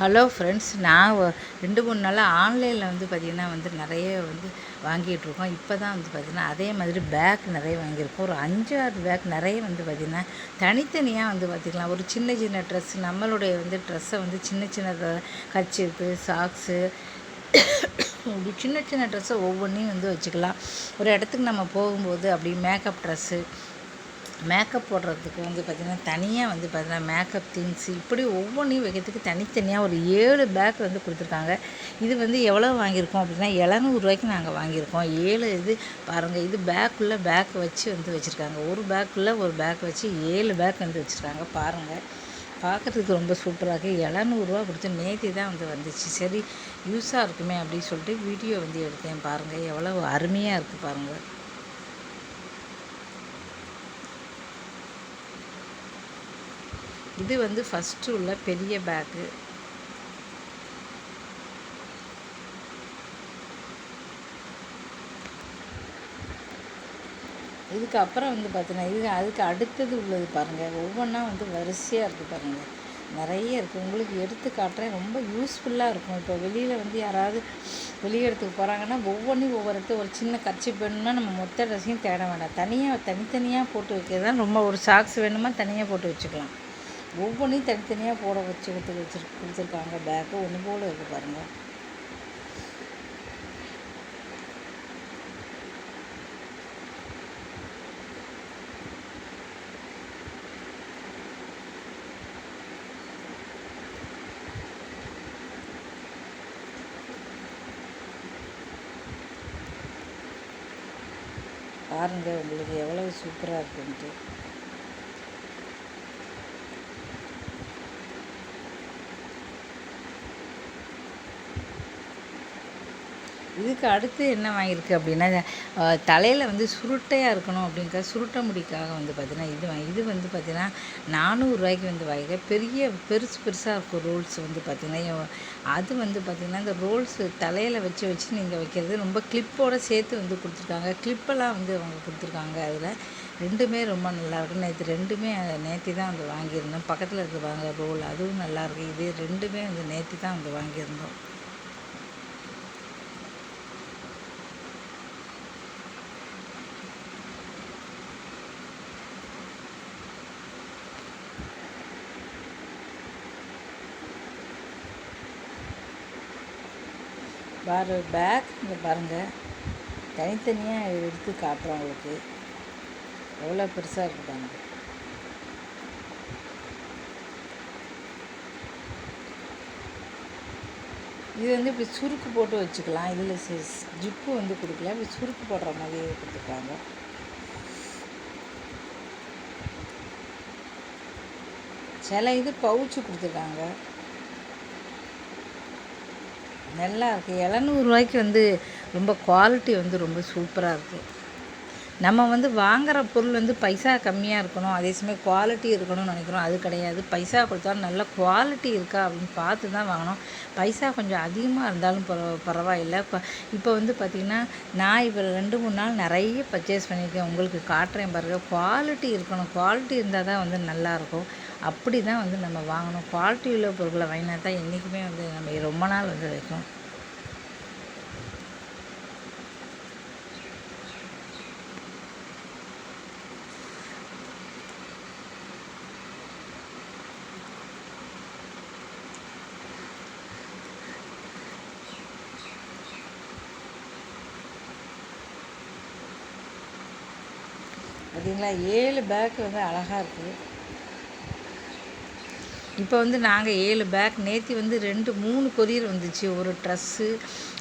Hello friends நான் ரெண்டு மூணு நாளாக ஆன்லைனில் வந்து பார்த்திங்கன்னா வந்து நிறைய வந்து வாங்கிகிட்ருக்கோம் இப்போ தான் வந்து பார்த்திங்கன்னா அதே மாதிரி பேக் நிறைய வாங்கியிருக்கோம். ஒரு அஞ்சு ஆறு பேக் நிறைய வந்து பார்த்திங்கன்னா தனித்தனியாக வந்து பார்த்திங்கன்னா ஒரு சின்ன சின்ன ட்ரெஸ் நம்மளுடைய வந்து ட்ரெஸ்ஸை வந்து சின்ன சின்ன கச்சிப்பு சாக்ஸு இப்படி சின்ன சின்ன ட்ரெஸ்ஸை ஒவ்வொன்றையும் வந்து வச்சுக்கலாம். ஒரு இடத்துக்கு நம்ம போகும்போது அப்படி மேக்கப் ட்ரெஸ்ஸு மேக்கப் போடுறதுக்கு வந்து பார்த்திங்கன்னா தனியாக வந்து பார்த்திங்கன்னா மேக்கப் திங்ஸ் இப்படி ஒவ்வொன்றையும் வைக்கிறதுக்கு தனித்தனியாக ஒரு ஏழு பேக் வந்து கொடுத்துருக்காங்க. இது வந்து எவ்வளோ வாங்கியிருக்கோம் அப்படின்னா எழுநூறுவாய்க்கு நாங்கள் வாங்கியிருக்கோம். ஏழு இது பாருங்கள் இது பேக்குள்ளே பேக் வச்சு வந்து வச்சுருக்காங்க. ஒரு பேக்குள்ளே ஒரு பேக் வச்சு ஏழு பேக் வந்து வச்சுருக்காங்க. பாருங்கள் பார்க்குறதுக்கு ரொம்ப சூப்பராக இருக்குது எழுநூறுவா கொடுத்து நேற்று தான் வந்து வந்துச்சு. சரி யூஸாக இருக்குமே அப்படின்னு சொல்லிட்டு வீடியோ வந்து எடுத்தேன் பாருங்கள் எவ்வளோ அருமையாக இருக்குது பாருங்கள் இது வந்து ஃபஸ்ட்டு உள்ள பெரிய பேக்கு இதுக்கு அப்புறம் வந்து பார்த்தீங்கன்னா இது அதுக்கு அடுத்தது உள்ளது பாருங்கள் ஒவ்வொன்றா வந்து வரிசையாக இருக்குது பாருங்கள் நிறைய இருக்குது உங்களுக்கு எடுத்து காட்டுறேன். ரொம்ப யூஸ்ஃபுல்லாக இருக்கும். இப்போ வெளியில் வந்து யாராவது வெளியே இடத்துக்கு போகிறாங்கன்னா ஒவ்வொன்றையும் ஒவ்வொரு ஒரு சின்ன கட்சி வேணும்னா நம்ம மொத்த ட்ரெஸ்ஸையும் தேட வேண்டாம் தனியாக தனித்தனியாக போட்டு வைக்கிறது தான் ரொம்ப ஒரு சாக்ஸ் வேணுமா தனியாக போட்டு வச்சுக்கலாம். ஒவ்வொன்றையும் தனித்தனியாக போட வச்சு கொடுத்து வச்சு கொடுத்துருக்காங்க. பேக்கு ஒன்று போல் இருக்குது பாருங்கள் பாருங்கள் உங்களுக்கு எவ்வளவு சூப்பராக இருக்குன்ட்டு. இதுக்கு அடுத்து என்ன வாங்கியிருக்கு அப்படின்னா தலையில் வந்து சுருட்டையாக இருக்கணும் அப்படிங்கிற சுருட்ட முடிக்காக வந்து பார்த்திங்கன்னா இது வாங்கி இது வந்து பார்த்திங்கன்னா நானூறுரூவாய்க்கு வந்து வாங்கிக்க பெரிய பெருசு பெருசாக இருக்கும் ரோல்ஸ் வந்து பார்த்திங்கன்னா அது வந்து பார்த்திங்கன்னா இந்த ரோல்ஸ் தலையில் வச்சு வச்சு நீங்கள் வைக்கிறது ரொம்ப கிளிப்போடு சேர்த்து வந்து கொடுத்துருக்காங்க. கிளிப்பெல்லாம் வந்து அவங்க கொடுத்துருக்காங்க அதில். ரெண்டுமே ரொம்ப நல்லா இருக்கும் நேற்று ரெண்டுமே நேற்று தான் வந்து வாங்கியிருந்தோம். பக்கத்தில் இருக்க வாங்க ரோல் அதுவும் நல்லாயிருக்கு இது ரெண்டுமே வந்து நேற்று தான் வந்து வாங்கியிருந்தோம். பார் பேக் இங்கே பாருங்கள் தனித்தனியாக எடுத்து காட்டுறோம் உங்களுக்கு. எவ்வளோ பெருசாக இருக்குதாங்க இது வந்து இப்படி சுருக்கு போட்டு வச்சுக்கலாம். இதில் ஜிப்பு வந்து கொடுக்கல. இப்படி சுருக்கு போடுற மாதிரி கொடுத்துருக்காங்க சில இது பவுச்சு கொடுத்துருக்காங்க. நல்லா இருக்குது எழுநூறுவாய்க்கு வந்து ரொம்ப குவாலிட்டி வந்து ரொம்ப சூப்பராக இருக்குது நம்ம வந்து வாங்குகிற பொருள் வந்து பைசா கம்மியாக இருக்கணும். அதே சமயம் குவாலிட்டி இருக்கணும்னு நினைக்கிறோம். அது கிடையாது. பைசா கொடுத்தாலும் நல்ல குவாலிட்டி இருக்கா அப்படின்னு பார்த்து தான் வாங்கணும். பைசா கொஞ்சம் அதிகமாக இருந்தாலும் பரவ பரவாயில்லை. இப்போ இப்போ வந்து பார்த்திங்கன்னா நான் இப்போ ரெண்டு மூணு நாள் நிறைய பர்ச்சேஸ் பண்ணியிருக்கேன். உங்களுக்கு காட்டுறேன் பாருங்கள் குவாலிட்டி இருக்கணும். குவாலிட்டி இருந்தால் தான் வந்து நல்லாயிருக்கும். அப்படி தான் வந்து நம்ம வாங்கணும். குவாலிட்டி உள்ள பொருட்களை வாங்கினா தான் என்றைக்குமே வந்து நம்ம ரொம்ப நாள் வந்து வைக்கும் பார்த்தீங்களா ஏழு பேக் வந்து அழகாக இருக்குது இப்போ வந்து நாங்கள் ஏழு பேக் நேற்று வந்து ரெண்டு மூணு கொரியர் வந்துச்சு. ஒரு ட்ரெஸ்ஸு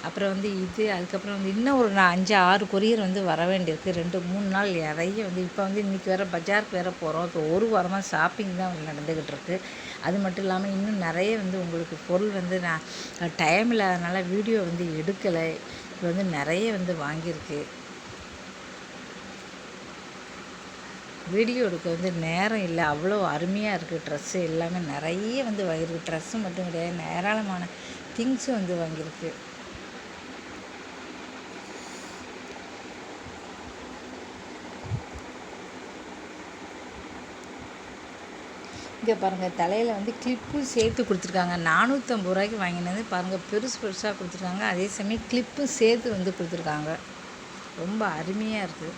அப்புறம் வந்து இது அதுக்கப்புறம் வந்து இன்னும் ஒரு நான் அஞ்சு ஆறு கொரியர் வந்து வர வேண்டியிருக்கு. ரெண்டு மூணு நாள் நிறைய வந்து இப்போ வந்து இன்றைக்கி வேறு பஜாருக்கு வேறு போகிறோம் இப்போ ஒரு வாரமாக ஷாப்பிங் தான் வந்து நடந்துக்கிட்டு இருக்குது அது மட்டும் இல்லாமல் இன்னும் நிறைய வந்து உங்களுக்கு பொருள் வந்து நான் டைம் இல்லாதனால வீடியோ வந்து எடுக்கலை. இப்போ வந்து நிறைய வந்து வாங்கியிருக்கு. வீடியோ எடுக்க வந்து நேரம் இல்லை. அவ்வளோ அருமையாக இருக்குது ட்ரெஸ்ஸு எல்லாமே நிறைய வந்து வாங்கியிருக்கு. ட்ரெஸ்ஸு மட்டும் கிடையாது. ஏராளமான திங்ஸும் வந்து வாங்கியிருக்கு. இங்கே பாருங்கள் தலையில் வந்து கிளிப்பும் சேர்த்து கொடுத்துருக்காங்க. நானூற்றம்பது ரூபாய்க்கு வாங்கினது. பாருங்கள் பெருசு பெருசாக கொடுத்துருக்காங்க. அதே சமயம் கிளிப்பும் சேர்த்து வந்து கொடுத்துருக்காங்க. ரொம்ப அருமையாக இருக்குது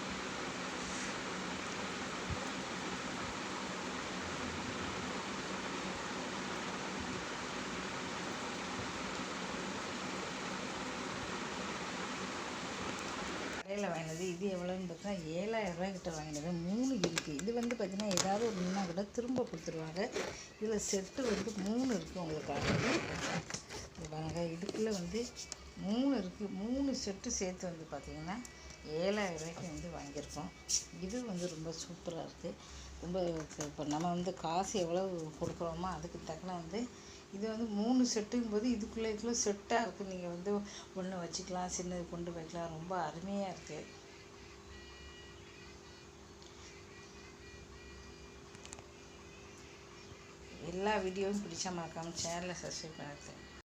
கடையில் வாங்கினது இது எவ்வளோன்னு பார்த்தீங்கன்னா ஏழாயிரம் ரூபாய் கிட்ட வாங்கினது. மூணு இருக்குது இது வந்து பார்த்திங்கன்னா ஏதாவது ஒரு நின்னா கூட திரும்ப கொடுத்துருவாங்க. இதில் செட்டு வந்து மூணு இருக்குது உங்களுக்காக. இது பாருங்க இதுக்குள்ளே வந்து மூணு இருக்குது மூணு செட்டு சேர்த்து வந்து பார்த்திங்கன்னா ஏழாயிரம் ரூபாய்க்கு வந்து வாங்கியிருக்கோம். இது வந்து ரொம்ப சூப்பராக இருக்குது ரொம்ப இப்போ நம்ம வந்து காசு எவ்வளோ கொடுக்குறோமோ அதுக்கு தக்கன வந்து இது வந்து மூணு செட்டுங்கும் போது இதுக்குள்ளே இதுக்குள்ளே செட்டாக இருக்குது நீங்கள் வந்து ஒன்று வச்சுக்கலாம் சின்னது கொண்டு வைக்கலாம். ரொம்ப அருமையாக இருக்குது எல்லா வீடியோவும் பிடிச்சா மறக்காமல் சேனலை சப்ஸ்கிரைப் பண்ணுறது